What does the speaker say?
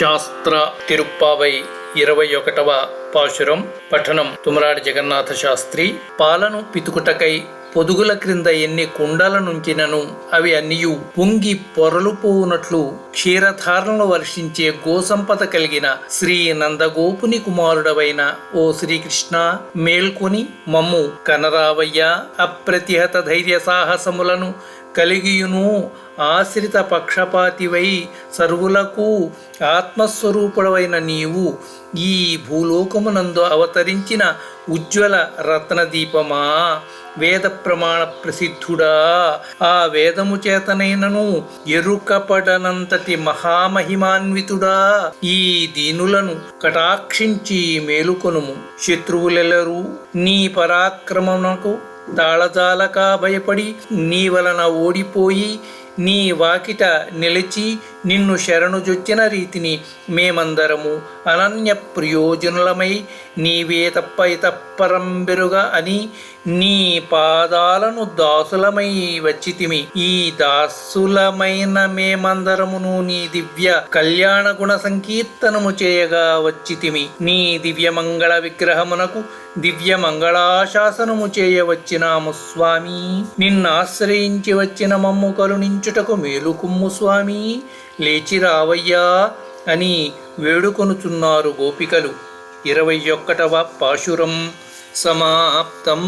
శాస్త్ర తిరుప్పావై ఇరవై ఒకటవ పాశురం పఠనం. తుమరాడి జగన్నాథ శాస్త్రి పాలను పితుకుటకై పొదుగుల క్రింద ఎన్ని కుండల నుంచినను అవి అన్నియు పొంగి పొరలుపోవునట్లు క్షీరధారణలు వర్షించే గోసంపద కలిగిన శ్రీ నందగోపుని కుమారుడవైన ఓ శ్రీకృష్ణ మేల్కొని మమ్ము కనరావయ్య అప్రతిహత ధైర్య సాహసములను కలిగియును ఆశ్రిత పక్షపాతివై సర్వులకు ఆత్మస్వరూపుడవైన నీవు ఈ భూలోకమునందు అవతరించిన ఉజ్వల రత్నదీపమా వేద ప్రమాణ ప్రసిద్ధుడా. ఆ వేదము చేతనైనను ఎరుకపడనంతటి మహామహిమాన్వితుడా. ఈ దీనులను కటాక్షించి మేలుకొనుము. శత్రువులెలరు నీ పరాక్రమమునకు తాళజాలక భయపడి నీ వలన ఓడిపోయి నీ వాకిట నిలిచి నిన్ను శరణుజొచ్చిన రీతిని మేమందరము అనన్య ప్రయోజనులమై నీవే తప్ప ఇతప్పరంబెరుగా అని నీ పాదాలను దాసులమై వచ్చితిమి. ఈ దాసులమైన మేమందరమును నీ దివ్య కళ్యాణ గుణ సంకీర్తనము చేయగా వచ్చితిమి. నీ దివ్య మంగళ విగ్రహమునకు దివ్య మంగళాశాసనము చేయవచ్చినాము స్వామి. నిన్నాశ్రయించి వచ్చిన మమ్ము కరుణించుటకు మేలుకుమ్ము స్వామి. లేచి రావయ్యా అని వేడుకొనుచున్నారు గోపికలు. ఇరవై ఒక్కటవ పాశురం సమాప్తం.